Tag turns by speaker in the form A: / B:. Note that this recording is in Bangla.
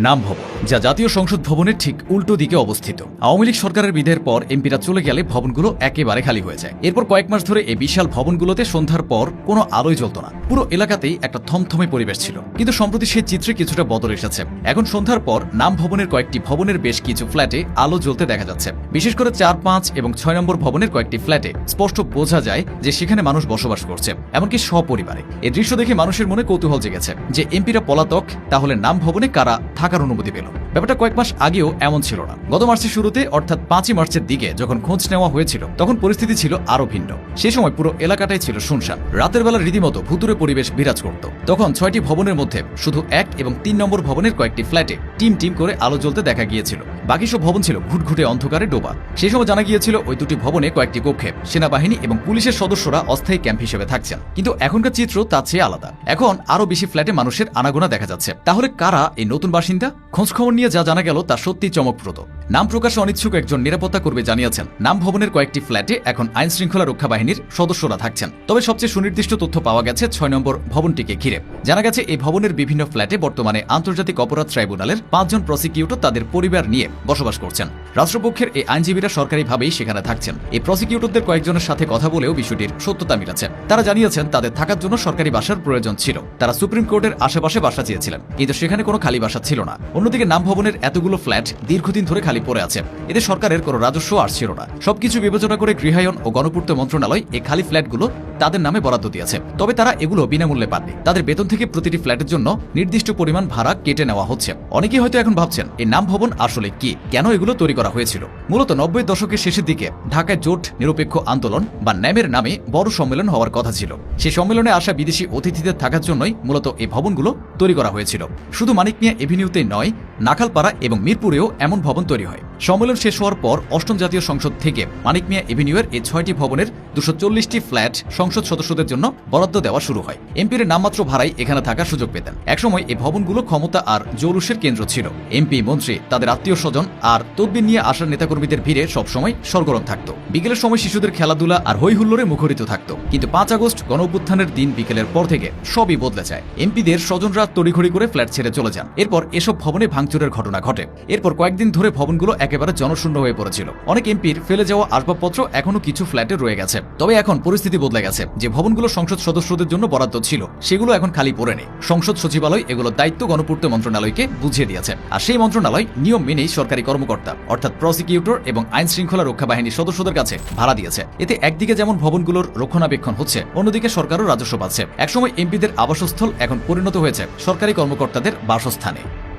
A: নাম ভবন যা জাতীয় সংসদ ভবনের ঠিক উল্টো দিকে অবস্থিত। আওয়ামী লীগ সরকারের বিধের পর এমপিরা চলে গেলে ভবনগুলো একেবারে খালি হয়ে যায়। এরপর কয়েক মাস ধরে এই বিশাল ভবনগুলোতে সন্ধ্যার পর কোনো আলোই জ্বলত না। পুরো এলাকাতেই একটা থমথমে পরিবেশ ছিল। কিন্তু সম্প্রতি সেই চিত্রে কিছুটা বদল এসেছে। এখন সন্ধ্যার পর নাম ভবনের কয়েকটি ভবনের বেশ কিছু ফ্ল্যাটে আলো জ্বলতে দেখা যাচ্ছে। বিশেষ করে চার, পাঁচ এবং ছয় নম্বর ভবনের কয়েকটি ফ্ল্যাটে স্পষ্ট বোঝা যায় যে সেখানে মানুষ বসবাস করছে, এমনকি সপরিবারে। এই দৃশ্য দেখে মানুষের মনে কৌতূহল জেগেছে যে এমপিরা পলাতক, তাহলে নাম ভবনে কারা থাকার অনুমতি পেল? ব্যাপারটা কয়েক মাস আগেও এমন ছিল না। গত মার্চের শুরুতে, অর্থাৎ পাঁচই মার্চের দিকে, যখন খোঁজ নেওয়া হয়েছিল, তখন পরিস্থিতি ছিল আরও ভিন্ন। সে সময় পুরো এলাকাটাই ছিল শুনশান। রাতের বেলা রীতিমতো ভুতুরে পরিবেশ বিরাজ করত। তখন ছয়টি ভবনের মধ্যে শুধু এক এবং তিন নম্বর ভবনের কয়েকটি ফ্ল্যাটে টিম টিম করে আলো জ্বলতে দেখা গিয়েছিল। বাকি সব ভবন ছিল ঘুটঘুটে অন্ধকারে ডোবা। সেই সময় জানা গিয়েছিল ওই দুটি ভবনে কয়েকটি কক্ষে সেনাবাহিনী এবং পুলিশের সদস্যরা অস্থায়ী ক্যাম্প হিসেবে থাকছেন। কিন্তু এখনকার চিত্র তার চেয়ে আলাদা। এখন আরও বেশি ফ্ল্যাটে মানুষের আনাগোনা দেখা যাচ্ছে। তাহলে কারা এই নতুন বাসিন্দা? খোঁজখবর নিয়ে যা জানা গেল তা সত্যি চমকপ্রদ। নাম প্রকাশে অনিচ্ছুক একজন নিরাপত্তা কর্মী জানিয়েছেন, নাম ভবনের কয়েকটি ফ্ল্যাটে এখন আইন শৃঙ্খলা রক্ষা বাহিনীর সদস্যরা থাকছেন। তবে সবচেয়ে সুনির্দিষ্ট তথ্য পাওয়া গেছে ছয় নম্বর ভবনটিকে ঘিরে। জানা গেছে, এই ভবনের বিভিন্ন ফ্ল্যাটে বর্তমানে আন্তর্জাতিক অপরাধ ট্রাইব্যুনালের পাঁচজন প্রসিকিউটর তাদের পরিবার নিয়ে বসবাস করছেন। রাষ্ট্রপক্ষের এই আইনজীবীরা সরকারিভাবেই সেখানে থাকছেন। এই প্রসিকিউটরদের কয়েকজনের সাথে কথা বলেও বিষয়টির সত্যতা মিলেছে। তারা জানিয়েছেন, তাদের থাকার জন্য সরকারি বাসার প্রয়োজন ছিল। তারা সুপ্রিম কোর্টের আশেপাশে বাসা চেয়েছিলেন। কিন্তু সেখানে কোনো খালি বাসা ছিল না। অন্যদিকে নাম ভবনের এতগুলো ফ্ল্যাট দীর্ঘদিন ধরে খালি পড়ে আছে। এতে সরকারের কোনো রাজস্ব আসছিল না। সবকিছু বিবেচনা করে গৃহায়ন ও গণপূর্ত মন্ত্রণালয় এই খালি ফ্ল্যাটগুলো তাদের নামে বরাদ্দ দিয়েছে। তবে তারা এগুলো বিনামূল্যে পাননি। তাদের বেতন থেকে প্রতিটি ফ্ল্যাটের জন্য নির্দিষ্ট পরিমাণ ভাড়া কেটে নেওয়া হচ্ছে। অনেকেই হয়তো এখন ভাবছেন, এই নাম ভবন আসলে কি? কেন এগুলো তৈরি করা হয়েছিল? মূলত নব্বই দশকের শেষের দিকে ঢাকায় জোট, নিরপেক্ষ আন্দোলন বা ন্যামের নামে বড় সম্মেলন হওয়ার কথা ছিল। সে সম্মেলনে আসা বিদেশি অতিথিদের থাকার জন্যই মূলত এই ভবনগুলো তৈরি করা হয়েছিল। শুধু মানিক মিয়া এভিনিউতে নয়, নাখালপাড়া এবং মিরপুরেও এমন ভবন তৈরি হয়। সম্মেলন শেষ হওয়ার পর অষ্টম জাতীয় সংসদ থেকে মানিক মিয়া এভিনিউয়ের এই ছয়টি ভবনের দুশো চল্লিশটি ফ্ল্যাট সংসদ সদস্যদের জন্য বরাদ্দ দেওয়া শুরু হয়। এমপির নামমাত্র ভাড়াই এখানে থাকার সুযোগ পেতেন। একসময় এই ভবনগুলো ক্ষমতা আর জৌলুসের কেন্দ্র ছিল। এমপি, মন্ত্রী, তাদের আত্মীয় স্বজন আর তদবির নিয়ে আসার নেতাকর্মীদের ভিড়ে সবসময় সরগরম থাকত। বিকেলের সময় শিশুদের খেলাধুলা আর হই হুল্লোড়ে মুখরিত থাকত। কিন্তু পাঁচ আগস্ট গণ দিন বিকেলের পর থেকে সবই বদলে যায়। এমপিদের স্বজনরা তড়িঘড়ি করে ফ্ল্যাট ছেড়ে চলে যান। এরপর এসব ভবনে ভাঙচুরের ঘটনা ঘটে। এরপর কয়েকদিন ধরে ভবনগুলো একেবারে জনশূন্য হয়ে পড়েছিল। অনেক এমপির ফেলে যাওয়া আসবাবপত্র এখনও কিছু ফ্ল্যাটে রয়ে গেছে। তবে এখন পরিস্থিতি বদলে গেছে। যে ভবনগুলো সংসদ সদস্যদের জন্য বরাদ্দ ছিল, সেগুলো এখন খালি পড়ে নেই। সংসদ সচিবালয় এগুলোর দায়িত্ব গণপূর্ত মন্ত্রণালয়কে বুঝিয়ে দিয়েছে। আর সেই মন্ত্রণালয় নিয়ম মেনেই সরকারি কর্মকর্তা, অর্থাৎ প্রসিকিউটর এবং আইন শৃঙ্খলা রক্ষা বাহিনীর সদস্যদের কাছে ভাড়া দিয়েছে। এতে একদিকে যেমন ভবনগুলোর রক্ষণাবেক্ষণ হচ্ছে, অন্যদিকে সরকারও রাজস্ব পাচ্ছে। একসময় এমপিদের আবাসস্থল এখন পরিণত হয়েছে সরকারি কর্মকর্তাদের বাসস্থানে।